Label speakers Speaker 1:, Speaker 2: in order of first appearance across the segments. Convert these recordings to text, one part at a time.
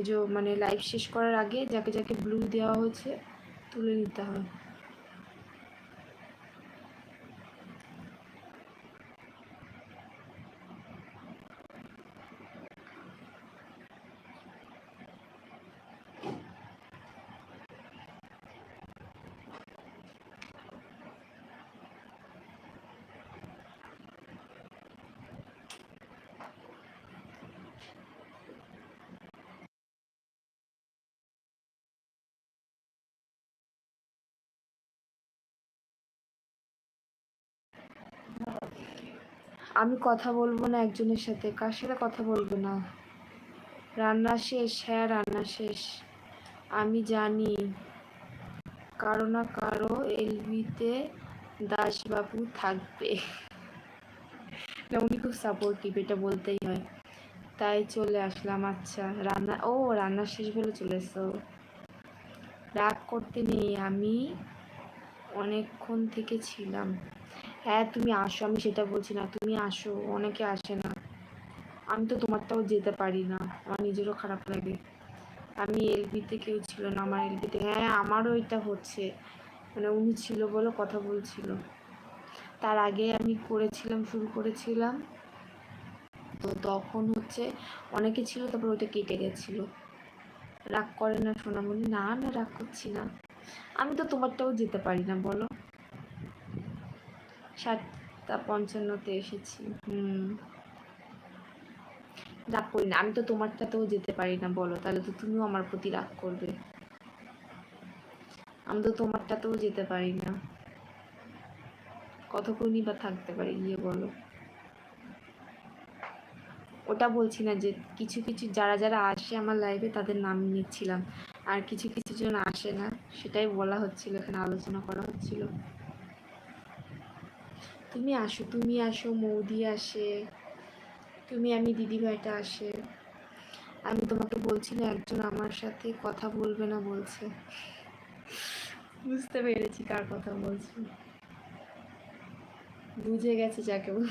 Speaker 1: যে মানে লাইভ শেষ করার আগে যাকে যাকে ব্লু দেওয়া হয়েছে তুলে নিতে হয় আমি কথা বলব না একজনের সাথে, কার সাথে কথা বলব না? রান্না শেষ হ্যাঁ রান্না শেষ। আমি জানি কারও না কারও এলবিতে দাসবাবু থাকবে। উনি খুব সাপোর্টিভ এটা বলতেই হয়। তাই চলে আসলাম আচ্ছা রান্না, ও, রান্না শেষ বলে চলে এসো রাগ করতে নেই, আমি অনেকক্ষণ থেকে ছিলাম। হ্যাঁ তুমি আসো, আমি সেটা বলছি না। তুমি আসো, অনেকে আসে না। আমি তো তোমারটাও যেতে পারি না। আমার নিজেরও খারাপ লাগে। আমি এলবিতে কেউ ছিল না, আমার এলবিতে হ্যাঁ আমারও এটা হচ্ছে। মানে উনি ছিল বলে কথা বলছিল। তার আগে আমি করেছিলাম, শুরু করেছিলাম। তো তখন হচ্ছে অনেকে ছিল, তারপর ওইটা কেটে গেছিল। রাগ করে না সোনামণি? না না রাগ করছি না। আমি তো তোমারটাও যেতে পারি না, বলো। সাতটা পঞ্চান্নতে এসেছি। হুম। রাগ করি না। আমি তো তোমারটাতেও যেতে পারি না, বলো। তাহলে তো তুমিও আমার প্রতি রাগ করবে। আমি তো তোমারটাতেও যেতে পারি না। কতক্ষণই বা থাকতে পারি, গিয়ে বলো। ওটা বলছি না যে, কিছু কিছু যারা যারা আসে আমার লাইভে তাদের নাম নিচ্ছিলাম। আর কিছু কিছু জন আসে না, সেটাই বলা হচ্ছিল, এখানে আলোচনা করা হচ্ছিল। তুমি আসো তুমি আসো, মৌদি আসে, তুমি আমি দিদিভাইটা আসে। আমি তোমাকে বলছি না, একজন আমার সাথে কথা বলবে না বলছে। বুঝতে পেরেছি কার কথা বলছি। বুঝে গেছে যাকে বল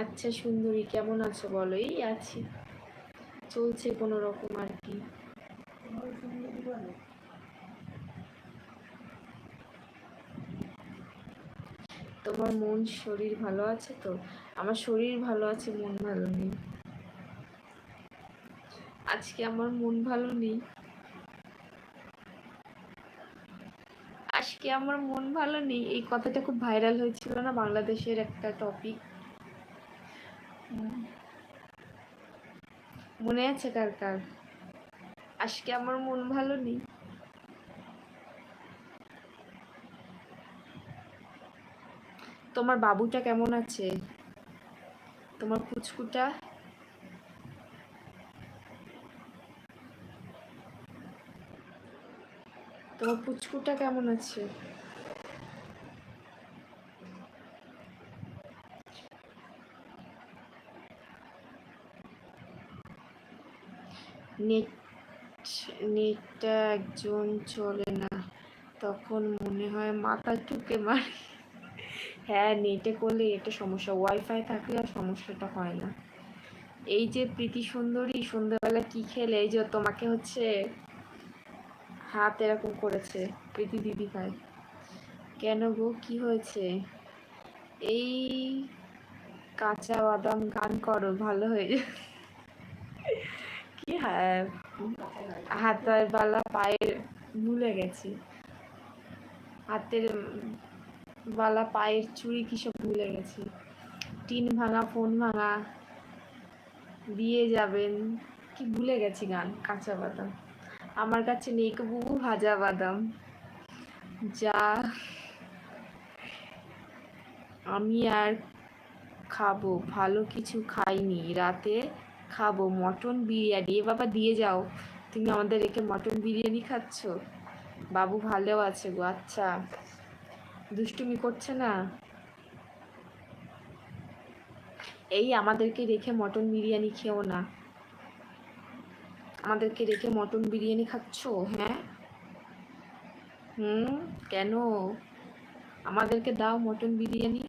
Speaker 1: আচ্ছা সুন্দরী, কেমন আছো বলো? এই আছি। চলছে কোনো রকম আর কি। তোমার মন, শরীর ভালো আছে তো? আমার শরীর ভালো আছে, মন ভালো নেই। আজকে আমার মন ভালো নেই। আজকে আমার মন ভালো নেই। এই কথাটা খুব ভাইরাল হয়েছিল না বাংলাদেশের একটা টপিক মনে আছে কার কার? আজকে আমার মন ভালো নেই। তোমার বাবুটা কেমন আছে? তোমার পুচকুটা? তোমার পুচকুটা কেমন আছে? নেট নেটটা একজন চলে না। তখন মনে হয় মাথা টুকে মারি। হ্যাঁ নেটে করলে এটা সমস্যা। ওয়াইফাই থাকলে আর সমস্যাটা হয় না। এই যে প্রীতি সুন্দরী, সন্ধ্যাবেলা কি খেলে? এই যে তোমাকে হচ্ছে হাত এরকম করেছে প্রীতি দিদি ভাই। কেন গো? কি হয়েছে? এই কাঁচা বাদাম গান করো, ভালো হয়ে যাবে। কি হ্যাঁ হাতের বালা পায়ের ভুলে গেছি। হাতের বালা পায়ের চুড়ি কি সব ভুলে গেছি। টিন ভাঙা, ফোন ভাঙা দিয়ে যাবেন, কি ভুলে গেছি গান, কাঁচা বাদাম। আমার কাছে নেই বুবু ভাজা বাদাম। যা আমি আর খাব, ভালো কিছু খাইনি। রাতে খাব, মটন বিরিয়ানি। এ বাবা, দিয়ে যাও। তুমি আমাদের রেখে মটন বিরিয়ানি খাচ্ছ? বাবু ভালো আছে গো আচ্ছা। দুষ্টুমি করছে না? এই আমাদেরকে রেখে মটন বিরিয়ানি খেও না। আমাদেরকে রেখে মটন বিরিয়ানি খাচ্ছ? হ্যাঁ? হুম? কেন? আমাদেরকে দাও মটন বিরিয়ানি।